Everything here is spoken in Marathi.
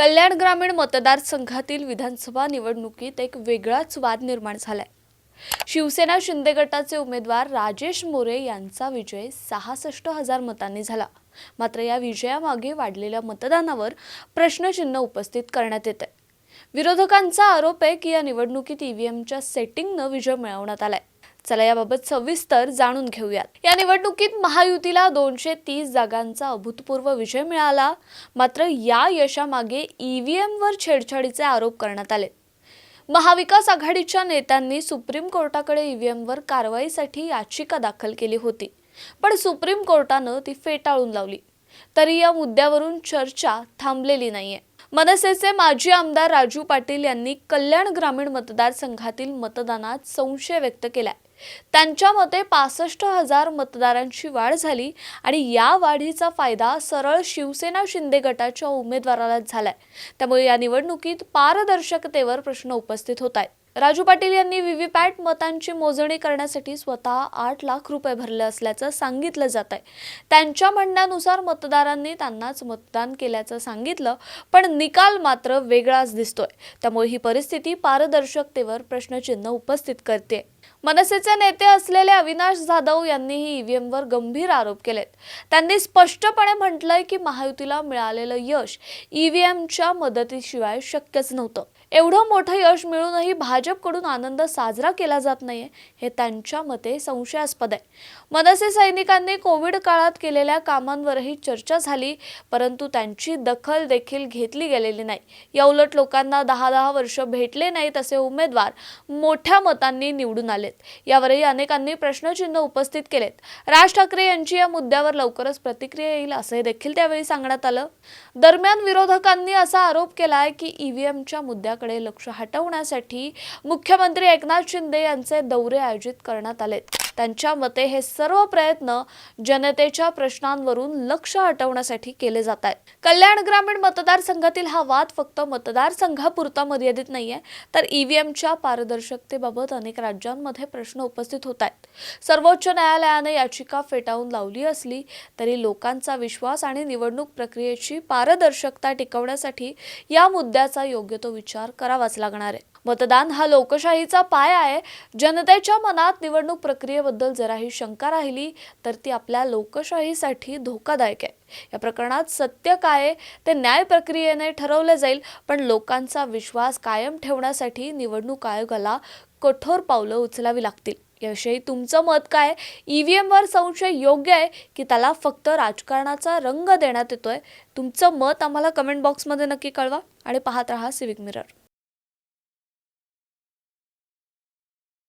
कल्याण ग्रामीण मतदारसंघातील विधानसभा निवडणुकीत एक वेगळाच वाद निर्माण झालाय. शिवसेना शिंदे गटाचे उमेदवार राजेश मोरे यांचा विजय सहासष्ट हजार मतांनी झाला. मात्र या विजयामागे वाढलेल्या मतदानावर प्रश्नचिन्ह उपस्थित करण्यात येत आहे विरोधकांचा आरोप आहे की या निवडणुकीत ईव्हीएमच्या सेटिंगनं विजय मिळवण्यात आलाय. चला याबाबत सविस्तर जाणून घेऊयात. या निवडणुकीत महायुतीला दोनशे तीस जागांचा अभूतपूर्व विजय मिळाला. मात्र या यशामागे ईव्हीएमवर छेडछाडीचे आरोप करण्यात आले महाविकास आघाडीच्या नेत्यांनी सुप्रीम कोर्टाकडे ईव्हीएमवर कारवाईसाठी याचिका दाखल केली होती. पण सुप्रीम कोर्टानं ती फेटाळून लावली. तरी या मुद्द्यावरून चर्चा थांबलेली नाहीये. मनसेचे माजी आमदार राजू पाटील यांनी कल्याण ग्रामीण मतदारसंघातील मतदानात संशय व्यक्त केलाय. त्यांच्या मते पासष्ट हजार मतदारांची वाढ झाली आणि या वाढीचा फायदा सरळ शिवसेना शिंदे गटाच्या उमेदवारालाच झालाय. त्यामुळे या निवडणुकीत पारदर्शकतेवर प्रश्न उपस्थित होत आहेत. राजू पाटील यांनी व्हीव्हीपॅट मतांची मोजणी करण्यासाठी स्वतः आठ लाख रुपये भरले असल्याचं सांगितलं जात आहे. त्यांच्या म्हणण्यानुसार मतदारांनी त्यांनाच मतदान केल्याचं सांगितलं पण निकाल मात्र वेगळाच दिसतोय. त्यामुळे ही परिस्थिती पारदर्शकतेवर प्रश्नचिन्ह उपस्थित करते मनसेचे नेते असलेले अविनाश जाधव यांनीही ईव्हीएमवर गंभीर आरोप केलेत. त्यांनी स्पष्टपणे म्हटलंय की महायुतीला मिळालेलं यश ईव्हीएमच्या मदतीशिवाय शक्यच नव्हतं. एवढं मोठं यश मिळूनही भाजपकडून आनंद साजरा केला जात नाहीये हे त्यांच्या मते संशयास्पद आहे. मनसे सैनिकांनी कोविड काळात केलेल्या कामांवरही चर्चा झाली परंतु त्यांची दखल देखील घेतली गेलेली नाही. या उलट लोकांना दहा दहा वर्ष भेटले नाहीत असे उमेदवार मोठ्या मतांनी निवडून आलेत. यावरही अनेकांनी प्रश्नचिन्ह उपस्थित केलेत. राज ठाकरे यांची या मुद्द्यावर लवकरच प्रतिक्रिया येईल असंही देखील त्यावेळी सांगण्यात आलं. दरम्यान विरोधकांनी असा आरोप केलाय की ईव्हीएमच्या मुद्द्याकडे लक्ष हटवण्यासाठी मुख्यमंत्री एकनाथ शिंदे यांचे दौरे आयोजित करण्यात आले त्यांच्या मते हे सर्व प्रयत्न जनतेच्या प्रश्नांवरून लक्ष हटवण्यासाठी केले जात आहेत. कल्याण ग्रामीण मतदारसंघातील हा वाद फक्त मतदारसंघापुरता मर्यादित नाहीये तर ईव्हीएमच्या पारदर्शकतेबाबत अनेक राज्यांमध्ये प्रश्न उपस्थित होत आहेत. सर्वोच्च न्यायालयाने याचिका फेटाळून लावली असली तरी लोकांचा विश्वास आणि निवडणूक प्रक्रियेची पारदर्शकता टिकवण्यासाठी या मुद्द्याचा योग्य तो विचार करावाच लागणार आहे. मतदान हा लोकशाहीचा पाय आहे. जनतेच्या मनात निवडणूक प्रक्रियेबद्दल जराही शंका राहिली तर ती आपल्या लोकशाहीसाठी धोकादायक आहे. या प्रकरणात सत्य काय ते न्याय प्रक्रियेने ठरवले जाईल पण लोकांचा विश्वास कायम ठेवण्यासाठी निवडणूक आयोगाला कठोर पावलं उचलावी लागतील. याविषयी तुमचं मत काय ईव्हीएमवर संशय योग्य आहे की त्याला फक्त राजकारणाचा रंग देण्यात येतोय? तुमचं मत आम्हाला कमेंट बॉक्समध्ये नक्की कळवा आणि पाहत रहा सिविक मिरर